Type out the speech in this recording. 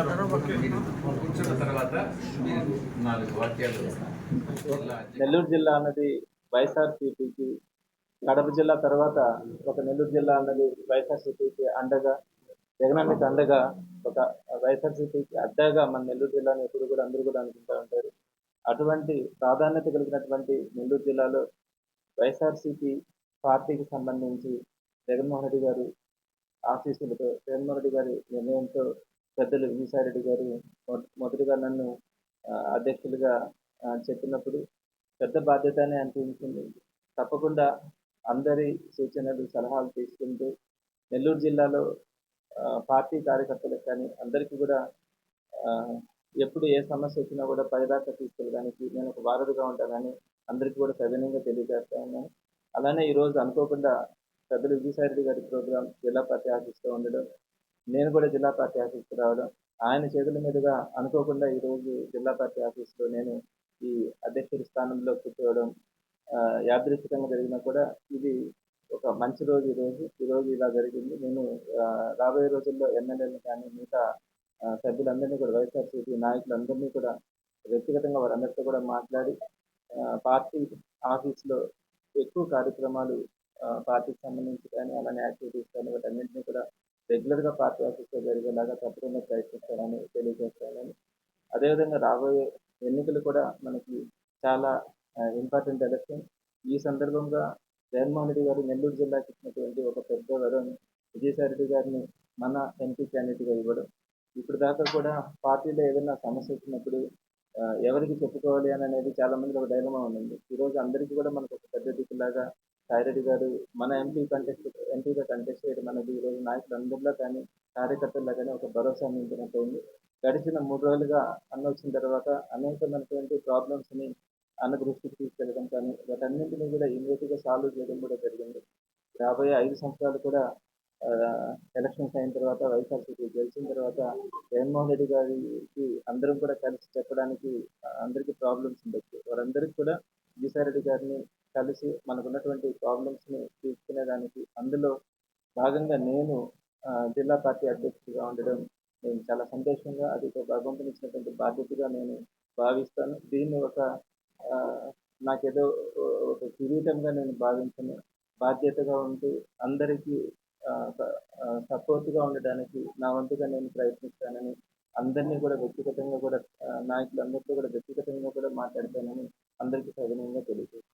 కూర్చున్న తర్వాత నాలుగు వాక్యాలు జిల్లా నెల్లూరు జిల్లా అన్నది వైఎస్ఆర్సీపీకి కడప జిల్లా తర్వాత ఒక నెల్లూరు జిల్లా అన్నది వైఎస్ఆర్సీపీకి అండగా జగనానికి అండగా ఒక వైఎస్ఆర్సీపీకి అడ్డగా మన నెల్లూరు జిల్లాని ఎప్పుడు కూడా అందరూ కూడా అనుకుంటూ ఉంటారు. అటువంటి ప్రాధాన్యత కలిగినటువంటి నెల్లూరు జిల్లాలో వైఎస్ఆర్సీపీ పార్టీకి సంబంధించి జగన్మోహన్ రెడ్డి గారు ఆశీస్సులతో జగన్మోహన్ రెడ్డి గారి నిర్ణయంతో పెద్దలు విజయసాయి రెడ్డి గారు మొదటిగా నన్ను అధ్యక్షులుగా చెప్పినప్పుడు పెద్ద బాధ్యతనే అనిపించింది. తప్పకుండా అందరి సూచనలు సలహాలు తీసుకుంటూ నెల్లూరు జిల్లాలో పార్టీ కార్యకర్తలకు కానీ అందరికీ కూడా ఎప్పుడు ఏ సమస్య వచ్చినా కూడా పైదాకా తీసుకెళ్ళడానికి నేను ఒక వారధిగా ఉంటానని అందరికీ కూడా సవినయంగా తెలియజేస్తా ఉన్నాను. అలానే ఈరోజు అనుకోకుండా పెద్దలు విజయసాయి రెడ్డి గారి ప్రోగ్రాం జిల్లా పార్టీ ఆఫీస్లో ఉండడం నేను కూడా జిల్లా పార్టీ ఆఫీస్కి రావడం ఆయన చేతుల మీదుగా అనుకోకుండా ఈరోజు జిల్లా పార్టీ ఆఫీస్లో నేను ఈ అధ్యక్షుడి స్థానంలో కూర్చోవడం ఆ, యాదృచ్ఛికంగా జరిగినా కూడా ఇది ఒక మంచి రోజు ఈ రోజు. ఈ రోజు ఇలా జరిగింది. నేను రాబోయే రోజుల్లో ఎమ్మెల్యేలు కానీ మిగతా సభ్యులందరినీ కూడా వైఎస్ఆర్సీపీ నాయకులందరినీ కూడా వ్యక్తిగతంగా వారందరితో కూడా మాట్లాడి పార్టీ ఆఫీస్లో ఎక్కువ కార్యక్రమాలు పార్టీకి సంబంధించి కానీ అలానే యాక్టివిటీస్ కానీ వాటన్నింటినీ కూడా రెగ్యులర్గా పార్టీ ఆఫీస్లో జరిగేలాగా తప్పకుండా ప్రయత్నిస్తారని తెలియజేస్తానని. అదేవిధంగా రాబోయే ఎన్నికలు కూడా మనకి చాలా ఇంపార్టెంట్ ఎలక్షన్. ఈ సందర్భంగా జగన్మోహన్ రెడ్డి గారు నెల్లూరు జిల్లాకి ఇచ్చినటువంటి ఒక పెద్ద వరం విజయసాయి గారిని మన ఎంపీ క్యాండిడేట్గా ఇవ్వడం. ఇప్పుడు దాకా కూడా పార్టీలో ఏదైనా సమస్య వచ్చినప్పుడు ఎవరికి చెప్పుకోవాలి అని అనేది చాలా మంది ఒక డైలమా ఉంది ఈరోజు అందరికీ కూడా మనకు ఒక పెద్ద దిక్కులాగా సాయిరెడ్డి గారు మన ఎంపీ కంటెస్ట్ ఎంపీగా కంటెస్ట్ చేయడం అనేది ఈరోజు నాయకులందరిలో కానీ కార్యకర్తల్లో కానీ ఒక భరోసా నింపినట్టు ఉంది గడిచిన మూడు రోజులుగా అన్న వచ్చిన తర్వాత అనేకమైనటువంటి ప్రాబ్లమ్స్ని అన్న దృష్టికి తీసుకెళ్ళడం కానీ వాటన్నింటినీ కూడా ఇమీడియట్గా సాల్వ్ చేయడం కూడా జరిగింది. రాబోయే ఐదు సంవత్సరాలు కూడా ఎలక్షన్స్ అయిన తర్వాత వైఎస్ఆర్సీపీ గెలిచిన తర్వాత జగన్మోహన్ రెడ్డి గారికి అందరం కూడా కలిసి చెప్పడానికి అందరికీ ప్రాబ్లమ్స్ ఉండొచ్చు. వారందరికీ కూడా విజయసాయి రెడ్డి గారిని కలిసి మనకున్నటువంటి ప్రాబ్లమ్స్ని తీసుకునేదానికి అందులో భాగంగా నేను జిల్లా పార్టీ అధ్యక్షుడిగా ఉండడం నేను చాలా సంతోషంగా అది ఒక భగవంతునిచ్చినటువంటి బాధ్యతగా నేను భావిస్తాను. దీన్ని ఒక నాకేదో ఒక కిరీటంగా నేను భావించను. బాధ్యతగా ఉంటూ అందరికీ సపోర్ట్గా ఉండడానికి నా వంతుగా నేను ప్రయత్నిస్తానని అందరినీ కూడా వ్యక్తిగతంగా కూడా నాయకులందరితో కూడా వ్యక్తిగతంగా కూడా మాట్లాడతానని అందరికీ సవినయంగా తెలియజేస్తాను